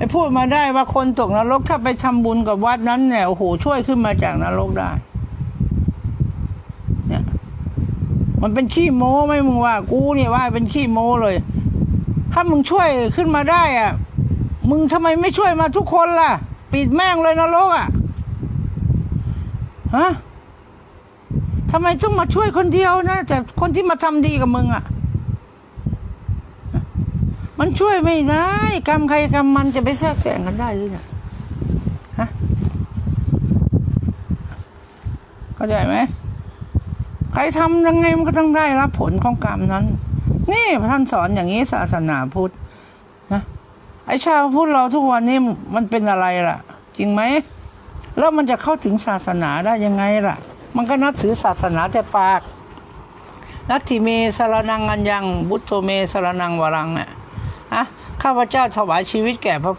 ไอ้พูดมาได้ว่าคนตกนรกถ้าไปทำบุญกับวัดนั้นเนี่ยโอ้โหช่วยขึ้นมาจากนรกได้ เนี่ย มันเป็นขี้โม้ไหมมึงว่า กูเนี่ยว่าเป็นขี้โม้เลย ถ้ามึงช่วยขึ้นมาได้อะ มึงทำไมไม่ช่วยมาทุกคนล่ะ ปิดแม่งเลยนรกอะฮะทำไมต้องมาช่วยคนเดียวนะแต่คนที่มาทำดีกับมึงอะ มันช่วยไม่ได้กรรมใครกรรมมันจะไปแทรกแซงกันได้หรือเนี่ยฮะเข้าใจไหมใครทำยังไงมันก็ต้องได้รับผลของกรรมนั้น นี่ท่านสอนอย่างนี้ศาสนาพุทธนะไอ้ชาวพุทธเราทุกวันนี้มันเป็นอะไรล่ะ จริงไหมแล้วมันจะเข้าถึงศาสนาได้ยังไงล่ะ มันก็นับถือศาสนาแต่ปากนัตถิเมสรนังอัญญังบุตโตเมสรนังวรังเนี่ย ข้าพเจ้าถวายชีวิตแก่พระผู้